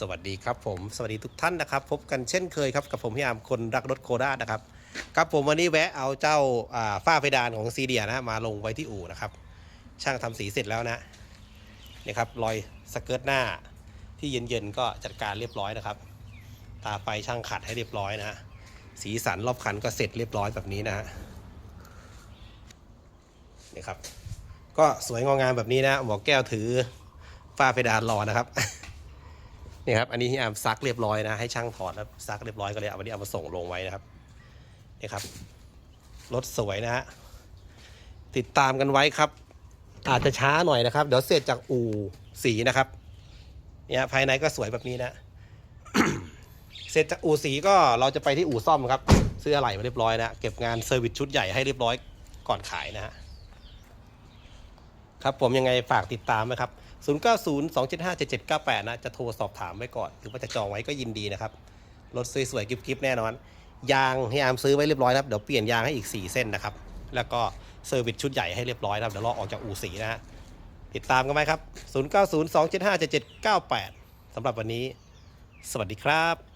สวัสดีครับผมสวัสดีทุกท่านนะครับ พบกันเช่นเคยครับกับผมพี่อามคนรักรถโครานะครับครับผมวันนี้แวะเอาเจ้าฝ้าเพดานของซีเดียนะมาลงไว้ที่อู่นะครับ ช่างทำสีเสร็จแล้วนะนี่ครับรอยสเกิร์ตหน้าที่เย็นๆก็จัดการเรียบร้อยนะครับ ตาไฟช่างขัดให้เรียบร้อยนะฮะสีสันรอบคันก็เสร็จเรียบร้อยแบบนี้นะฮะนี่ครับก็สวยงองามแบบนี้นะหมอแก้วถือฝ้าเพดานรอนะครับ นี่ครับอันนี้ที่อามซักเรียบร้อยนะให้ช่างถอดแล้วซักเรียบร้อยก็เลยเอาวันนี้เอามาส่งลงไว้นะครับนี่ครับรถสวยนะฮะติดตามกันไว้ครับ อาจจะช้าหน่อยนะครับ เดี๋ยวเสร็จจากอู่สีนะครับเนี่ยภายในก็สวยแบบนี้นะเสร็จจากอู่สีก็เราจะไปที่อู่ซ่อมครับ ซื้ออะไหล่มาเรียบร้อยนะเก็บงานเซอร์วิสชุดใหญ่ให้เรียบร้อยก่อนขายนะฮะ ครับผมยังไงฝากติดตามนะครับ 0902757798 นะ จะโทรสอบถามไว้ก่อน หรือว่าจะจองไว้ก็ยินดีนะครับ รถสวยๆกิ๊บๆแน่นอน ยางที่อามซื้อไว้เรียบร้อยครับ เดี๋ยวเปลี่ยนยางให้อีก 4 เส้นนะครับ แล้วก็เซอร์วิสชุดใหญ่ให้เรียบร้อยครับ เดี๋ยวรอออกจากอู่สีนะฮะ ติดตามกันไหมครับ 0902757798 สำหรับวันนี้ สวัสดีครับ